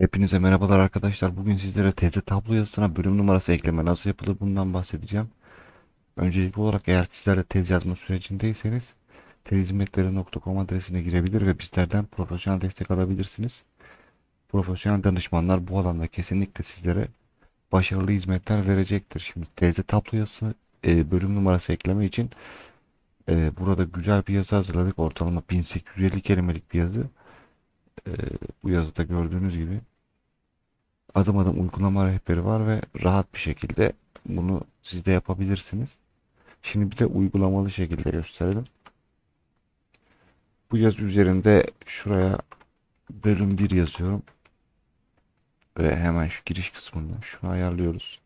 Hepinize merhabalar arkadaşlar. Bugün sizlere teze tablo yazısına bölüm numarası ekleme nasıl yapılır bundan bahsedeceğim. Öncelikli olarak eğer sizler de tez yazma sürecindeyseniz tezhizmetleri.com adresine girebilir ve bizlerden profesyonel destek alabilirsiniz. Profesyonel danışmanlar bu alanda kesinlikle sizlere başarılı hizmetler verecektir. Şimdi teze tablo yazısı e, bölüm numarası ekleme için e, burada güzel bir yazı hazırladık. Ortalama 1850 kelimelik bir yazı. E, bu yazıda gördüğünüz gibi adım adım uygulama rehberi var ve rahat bir şekilde bunu siz de yapabilirsiniz. Şimdi bir de uygulamalı şekilde gösterelim. Bu yazı üzerinde şuraya bölüm 1 yazıyorum. Ve hemen şu giriş kısmında şunu ayarlıyoruz.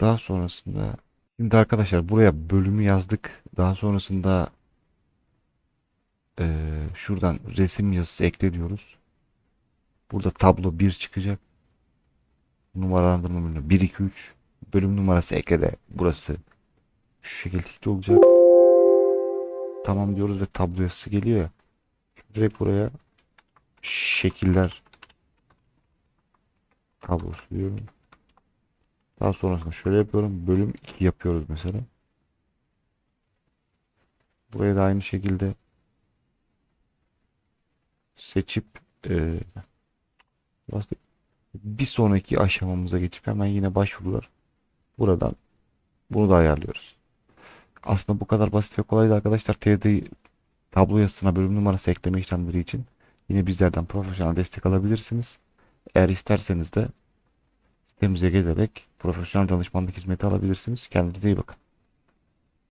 Daha sonrasında şimdi arkadaşlar buraya bölümü yazdık. Daha sonrasında eee, şuradan resim yazısı ekle diyoruz. Burada tablo 1 çıkacak. Numaralandırma bölümü 1 2 3 bölüm numarası ekle de burası şu şekilde olacak. Tamam diyoruz ve tablo yazısı geliyor ya. Direkt buraya şekiller tablosu diyorum. Daha sonrasında şöyle yapıyorum. Bölüm 2 yapıyoruz mesela. Buraya da aynı şekilde seçip e, bir sonraki aşamamıza geçip hemen yine başvurular. Buradan bunu da ayarlıyoruz. Aslında bu kadar basit ve kolaydı arkadaşlar. TD tablo yazısına bölüm numarası ekleme işlemleri için yine bizlerden profesyonel destek alabilirsiniz. Eğer isterseniz de sitemize gelerek profesyonel danışmanlık hizmeti alabilirsiniz. Kendinize iyi bakın.